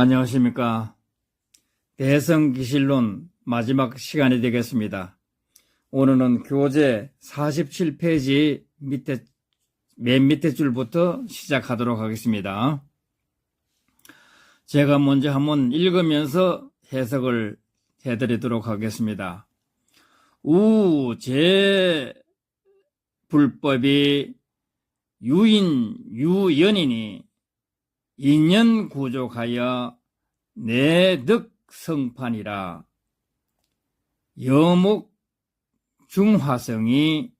안녕하십니까. 대성기실론 마지막 시간이 되겠습니다. 오늘은 교재 47페이지 밑에, 맨 밑에 줄부터 시작하도록 하겠습니다. 제가 먼저 한번 읽으면서 해석을 해드리도록 하겠습니다. 우제 불법이 유인, 유연이니 인연 구족하여 내득 성판이라. 여목 중화성이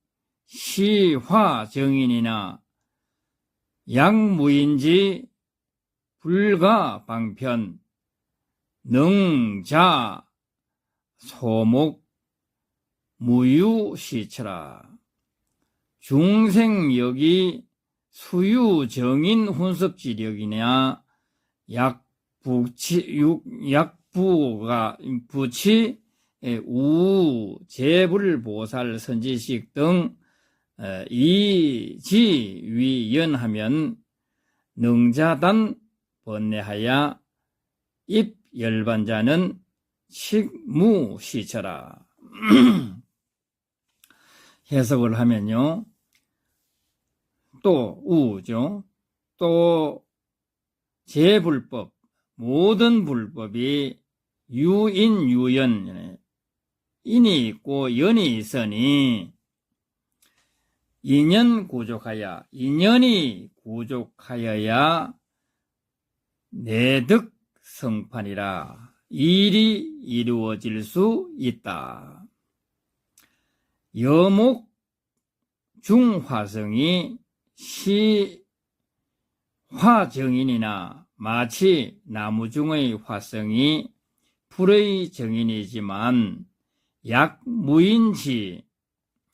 시화정인이나 약무인지 불가방편 능자 소목 무유시처라. 중생력이 수유 정인 혼섭지력이냐 약부치 육 약부가 부치 에, 우 재불 보살 선지식 등 에, 이지 위연하면 능자단 번뇌하야 입 열반자는 식무시처라 해석을 하면요. 또 우죠. 또 제불법 모든 불법이 유인 유연 인이 있고 연이 있으니 인연 구족하여 인연이 구족하여야 내득 성판이라 일이 이루어질 수 있다. 여목 중화성이 시 화정인이나 마치 나무 중의 화성이 불의 정인이지만 약무인지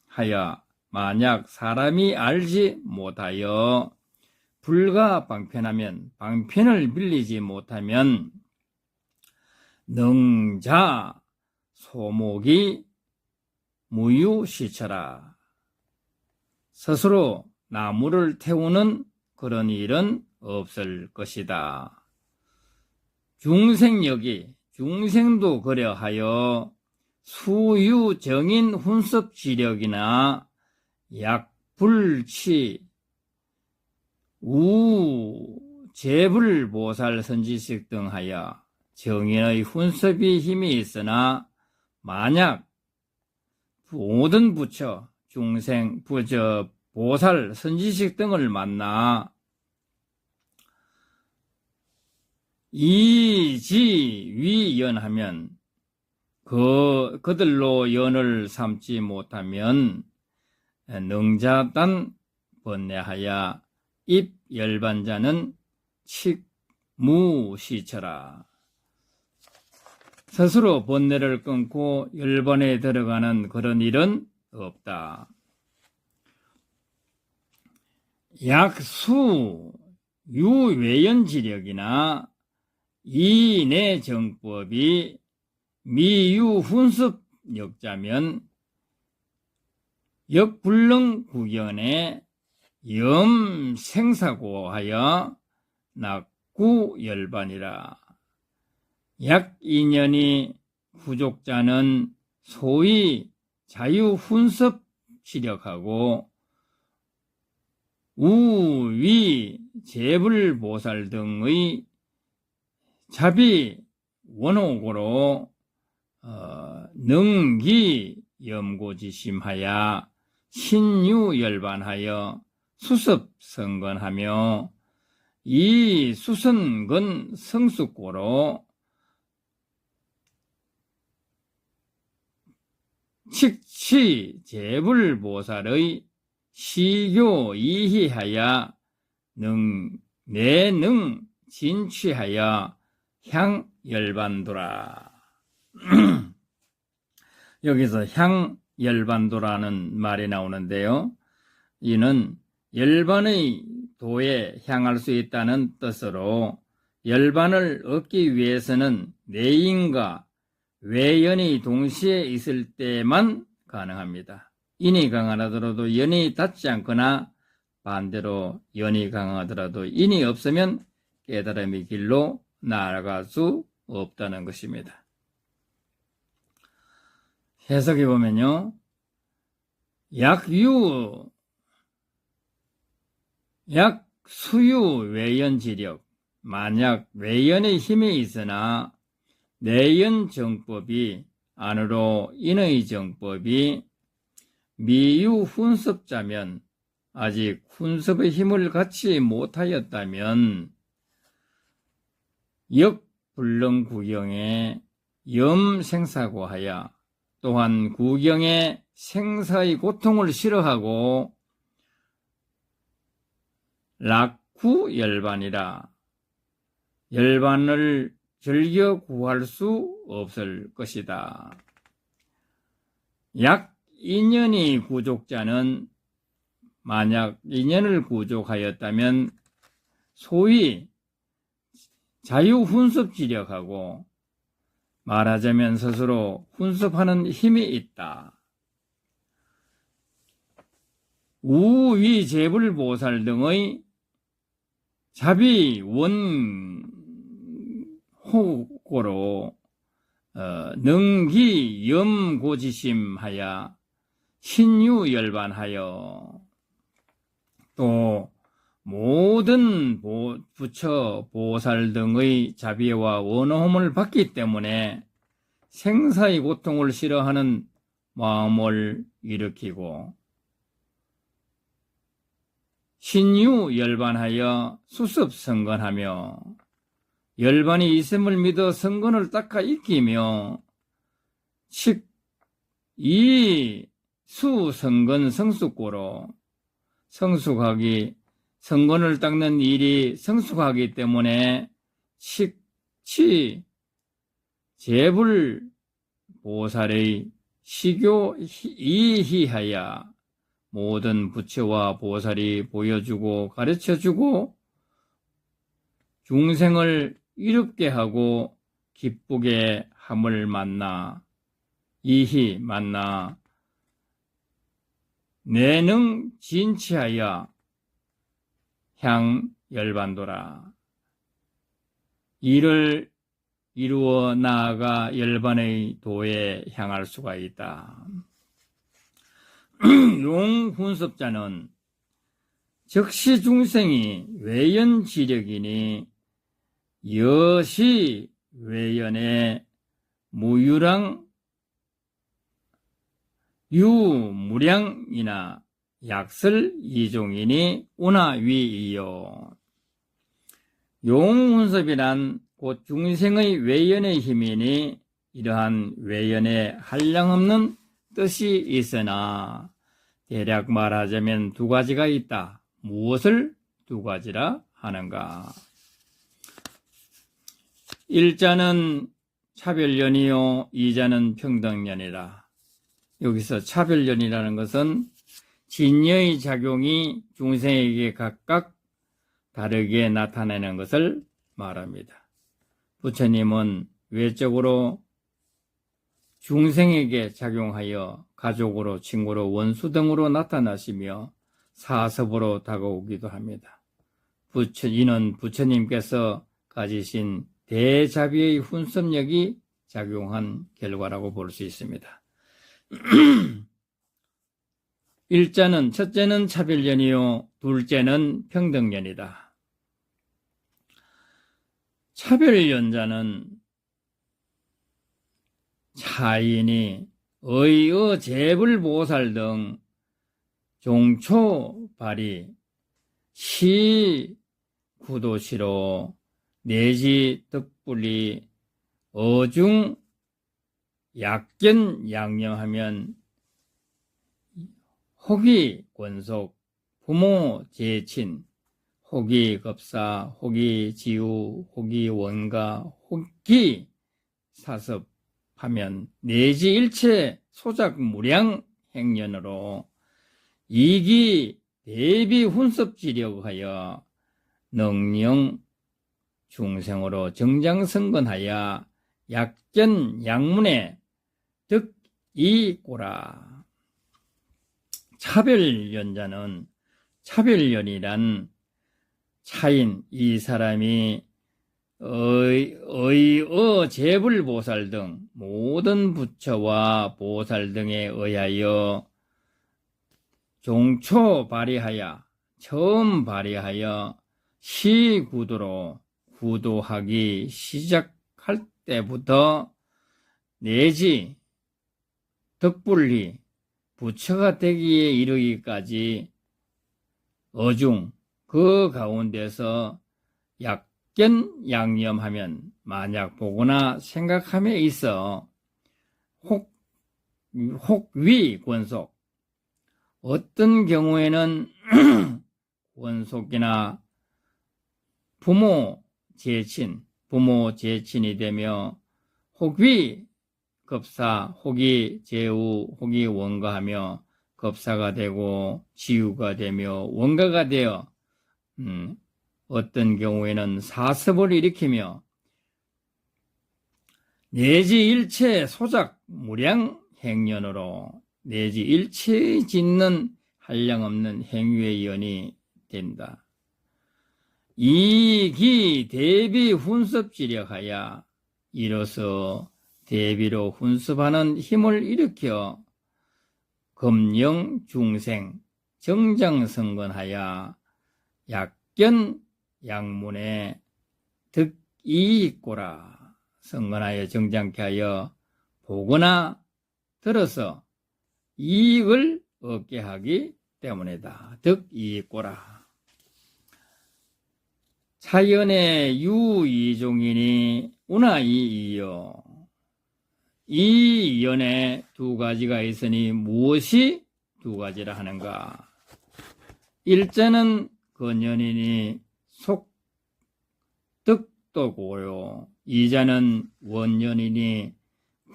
하여 만약 사람이 알지 못하여 불가 방편하면 방편을 빌리지 못하면 능자 소목이 무유시처라. 스스로 나무를 태우는 그런 일은 없을 것이다. 중생력이 중생도 그려하여 수유정인 훈섭지력이나 약불치 우 재불보살 선지식 등 하여 정인의 훈섭이 힘이 있으나 만약 모든 부처 중생 부처 보살 선지식 등을 만나 이지위연하면 그 그들로 연을 삼지 못하면 능자단 번뇌하여 입 열반자는 칙무시처라 스스로 번뇌를 끊고 열반에 들어가는 그런 일은 없다. 약수 유외연지력이나 이내 정법이 미유훈습 역자면 역불능 구견에 염생사고하여 낙구 열반이라. 약인연이 부족자는 소위 자유훈습 시력하고 우위 재불보살 등의 자비 원옥으로 어, 능기 염고지심하여 신유열반하여 수습 성건하며 이 수선건 성숙고로 칙치 재불보살의 시교 이희하여 능 내능 진취하여 향 열반도라. 여기서 향 열반도라는 말이 나오는데요. 이는 열반의 도에 향할 수 있다는 뜻으로 열반을 얻기 위해서는 내인과 외연이 동시에 있을 때만 가능합니다. 인이 강하더라도 연이 닿지 않거나 반대로 연이 강하더라도 인이 없으면 깨달음의 길로 나아갈 수 없다는 것입니다. 해석해 보면요. 약유, 약수유 외연 지력, 만약 외연의 힘이 있으나 내연 정법이 안으로 인의 정법이 미유 훈습자면 아직 훈습의 힘을 갖지 못하였다면 역불능 구경에 염생사고 하여 또한 구경에 생사의 고통을 싫어하고 락후 열반이라 열반을 즐겨 구할 수 없을 것이다. 약 2년이 구족자는 만약 2년을 구족하였다면 소위 자유훈습 지력하고 말하자면 스스로 훈습하는 힘이 있다. 우위 재불 보살 등의 자비 원호고로 어, 능기 염고지심하여 신유 열반하여 또 모든 보, 부처, 보살 등의 자비와 원호함을 받기 때문에 생사의 고통을 싫어하는 마음을 일으키고 신유 열반하여 수습 성건하며 열반이 있음을 믿어 성건을 닦아 익히며 칙이 수성건 성숙고로 성숙하기 성건을 닦는 일이 성숙하기 때문에 식치 제불 보살의 시교 이희하여 모든 부처와 보살이 보여주고 가르쳐주고 중생을 이롭게 하고 기쁘게 함을 만나 이희 만나 내능 진치하여 향 열반도라. 이를 이루어 나아가 열반의 도에 향할 수가 있다. 용훈습자는 즉시 중생이 외연 지력이니 여시 외연의 무유랑 유무량이나 약설 이종이니 운하위이요. 용운섭이란 곧 중생의 외연의 힘이니 이러한 외연에 한량없는 뜻이 있으나 대략 말하자면 두 가지가 있다. 무엇을 두 가지라 하는가? 일자는 차별연이요, 이자는 평등연이라. 여기서 차별연이라는 것은 진여의 작용이 중생에게 각각 다르게 나타내는 것을 말합니다. 부처님은 외적으로 중생에게 작용하여 가족으로, 친구로, 원수 등으로 나타나시며 사섭으로 다가오기도 합니다. 부처, 이는 부처님께서 가지신 대자비의 훈습력이 작용한 결과라고 볼 수 있습니다. 일자는 첫째는 차별연이요, 둘째는 평등연이다. 차별연자는 차인이 의의 재불보살 등 종초 발이 시 구도시로 내지 덕불이 어중 약견 양념하면 혹이 권속 부모 제친 혹이 겁사 혹이 지우 혹이 원가 혹이 사섭하면 내지 일체 소작 무량 행년으로 이기 대비 훈습지력하여 능령 중생으로 정장성건하여 약견 양문에 득 이꼬라. 차별연자는 차별연이란 차인 이 사람이 의, 의 어 재불보살 등 모든 부처와 보살 등에 의하여 종초 발휘하여 처음 발휘하여 시구도로 구도하기 시작할 때부터 내지 덕불리 부처가 되기에 이르기까지 어중 그 가운데서 약견 양념하면 만약 보거나 생각함에 있어 혹, 혹위 권속 어떤 경우에는 권속이나 부모 제친, 부모 제친이 되며 혹위 급사, 혹이 제우, 혹이 원가하며 급사가 되고 지우가 되며 원가가 되어 음, 어떤 경우에는 사습을 일으키며 내지 일체 소작 무량 행년으로 내지 일체의 짓는 한량없는 행위의 연이 된다. 이기 대비 훈습지력하여 이로써 대비로 훈습하는 힘을 일으켜 금영 중생 정장성건하여 약견 양문에 득이익고라 성건하여 정장케 하여 보거나 들어서 이익을 얻게 하기 때문이다. 득이익고라. 차연의 유이종이니 운하이이요. 이 연에 두 가지가 있으니 무엇이 두 가지라 하는가? 일자는 건연이니 속득도고요. 이자는 원연이니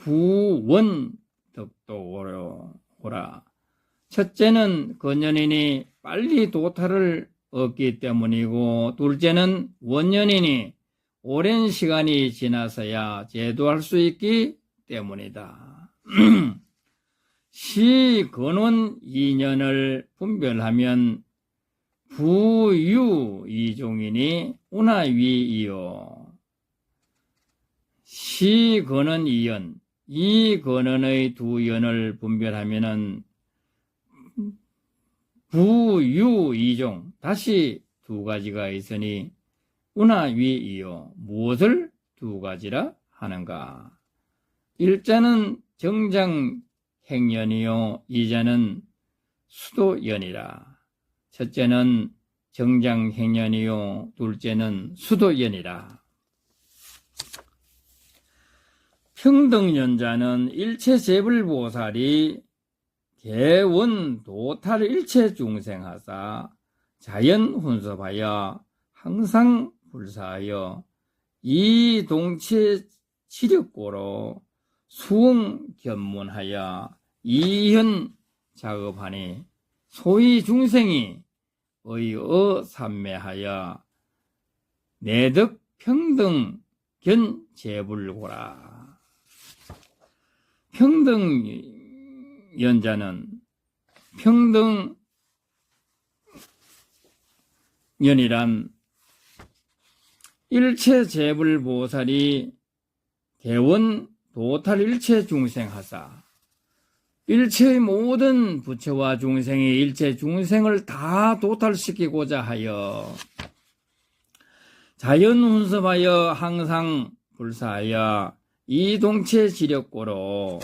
구원득도고요. 오라. 첫째는 건연이니 빨리 도탈을 얻기 때문이고 둘째는 원년이니 오랜 시간이 지나서야 제도할 수 있기 때문이다. 시 근원 이년을 분별하면 부유 이종이니 운하위이요. 시 근원 이연 이 근원의 두 연을 분별하면은 부유 이종 다시 두 가지가 있으니 운하위이요 무엇을 두 가지라 하는가? 일자는 정장 행연이요 이자는 수도연이라. 첫째는 정장 행연이요 둘째는 수도연이라. 평등연자는 일체 재불보살이 개원 도탈 일체 중생하사 자연 훈섭하여 항상 불사하여 이 동체 치력고로 수응 견문하여 이현 작업하니 소위 중생이 의어 삼매하여 내덕 평등 견 재불고라. 평등 연자는 평등 연이란 일체 재불 보살이 개원 도탈 일체 중생하사 일체의 모든 부처와 중생이 일체 중생을 다 도탈시키고자 하여 자연 훈습하여 항상 불사하여 이 동체 지력고로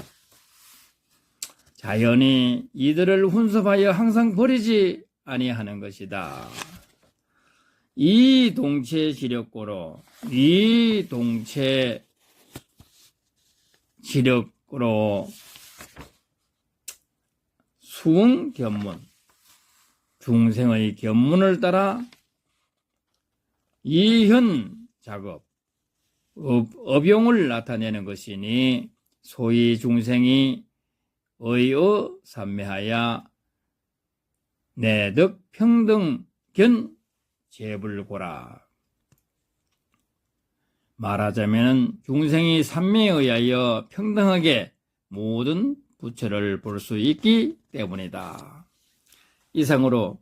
자연이 이들을 훈습하여 항상 버리지 아니하는 것이다. 이 동체 지력고로 이 동체 지력으로 수응 견문 중생의 견문을 따라 이현 작업 업, 업용을 나타내는 것이니 소위 중생이 의어 삼매하여 내덕 평등 견 재불고라 말하자면 중생이 삼매에 의하여 평등하게 모든 부처를 볼 수 있기 때문이다. 이상으로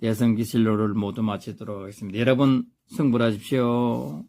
대성기실로를 모두 마치도록 하겠습니다. 여러분 승불하십시오.